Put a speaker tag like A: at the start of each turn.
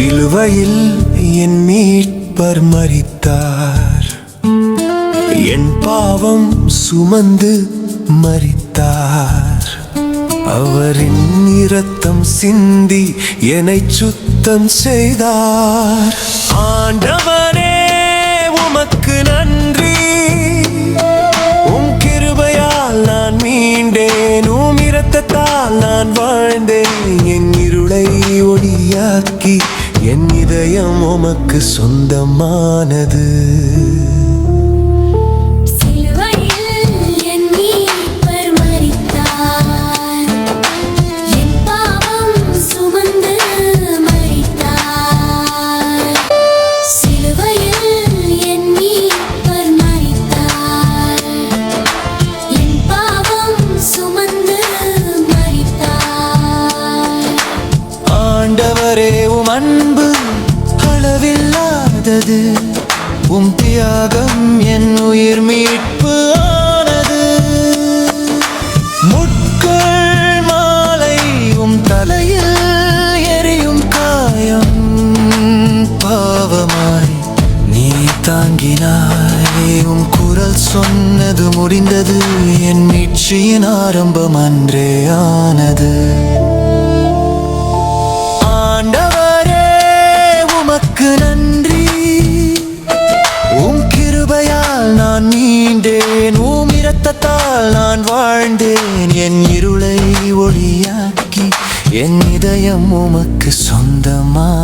A: சிலுவையில் என் மீட்பர் மறித்தார் என் பாவம் சுமந்து மறித்தார் அவரின் இரத்தம் சிந்தி என்னை சுத்தம் செய்தார். ஆண்டவரே உமக்கு நன்றி. உம் கிருபையால் நான் மீண்டேன். உம் இரத்தத்தால் நான் வாழ்ந்தேன். என் இருளை ஒளியாக்கி என் இதயம் உமக்கு சொந்தமானது. உம் தியாகம் என் உயிர் மீட்பு ஆனது. முட்கள் மாலை உம் தலையில் எரியும் காயம். பாவமாய் நீ தாங்கினாய். உம் குரல் சொன்னது முடிந்தது. என் மீட்சியின் ஆரம்பம் அன்றே ஆனது. ஆண்டவரே உமக்கு நன்றி. கிருபையால் நான் மீண்டேன் உம் இரத்தத்தால் நான் வாழ்ந்தேன். என் இருளை ஒளியாக்கி என் இதயம் உமக்கு சொந்தமா?